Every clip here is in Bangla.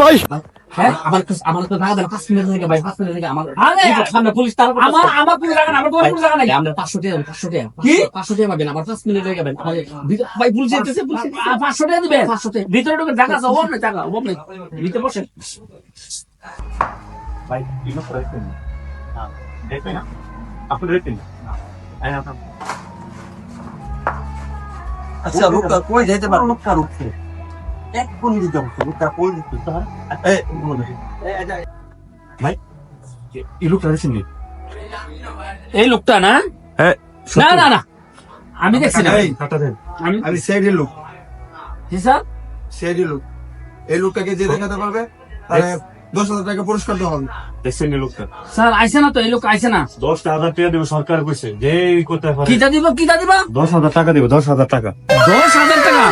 ভাই। হ্যাঁ? আমার আমার তো টাকা পাঁচ মিনিট থেকে ভাই পাঁচ মিনিট থেকে আমার সামনে পুলিশ তার আমার আমার পুলিশ লাগান আমার তোমার পুলিশ লাগান আমরা পাঁচশো টাকা পাঁচশো টাকা। কি? পাঁচশো টাকা পাবেন আমার পাঁচ মিনিট লেগে ভাই পুলিশ যেতেছে পাঁচশো টাকা দিবেন? পাঁচশো টাকা। ভিতরে ঢুকে টাকা আছে ওম টাকা ওম নিতে বসেন। ভাই ইনো করে দিন দেখবেন না আপনি দেখবেন না আচ্ছা লোকটা কই যাইতে পারে? লোকটা রুখছে এক কোন লোকটা এই ভাই এই লোকটা দেখছেন নি? এই লোকটা না? হ্যাঁ না না না। আমি দেখছি না। এই, কাটা দেন। আমি আমি সেইডি লোক। জি স্যার? সেইডি লোক। এই লোকটাকে যে দেখাতে পারবে তাহলে দশ হাজার টাকা পুরস্কার দেওয়া হবে। দেখছেন নি লোকটা? স্যার আইছে না তো এই লোক আইছে না। দশটা হাজার টাকা দেবে সরকার কইছে। যে করতে পারে। কিটা দিব কিটা দিবা? দশ হাজার টাকা দেবে দশ হাজার টাকা। দশ হাজার টাকা?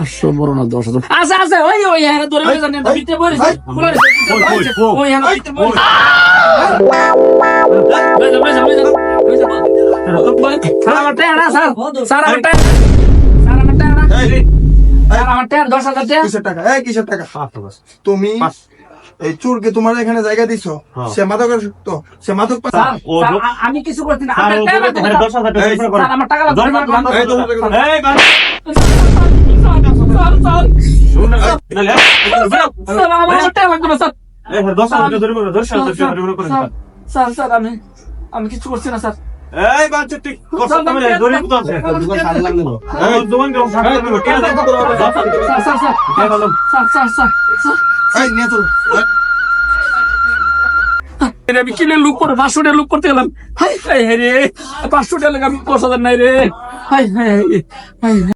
পাঁচশো বড় না দশ হাজার আছে আছে ওই ওই হ্যাঁ ধরে ভিতরে কই। ওই হ্যাঁ ভিতরে। তুমি এই চোরকে তোমার এখানে জায়গা দিছো হ্যাঁ। সে মাদকের তো সে মাদক আমি কিছু করছি না আমার টাকা আমি কিছু করছি না স্যার কষ্ট আমি কিনে লুক করে পাঁচশো টাকা লুক করতে গেলাম পাঁচশো টাকা আমি হাজার নাই রে। হাই হাই হাই।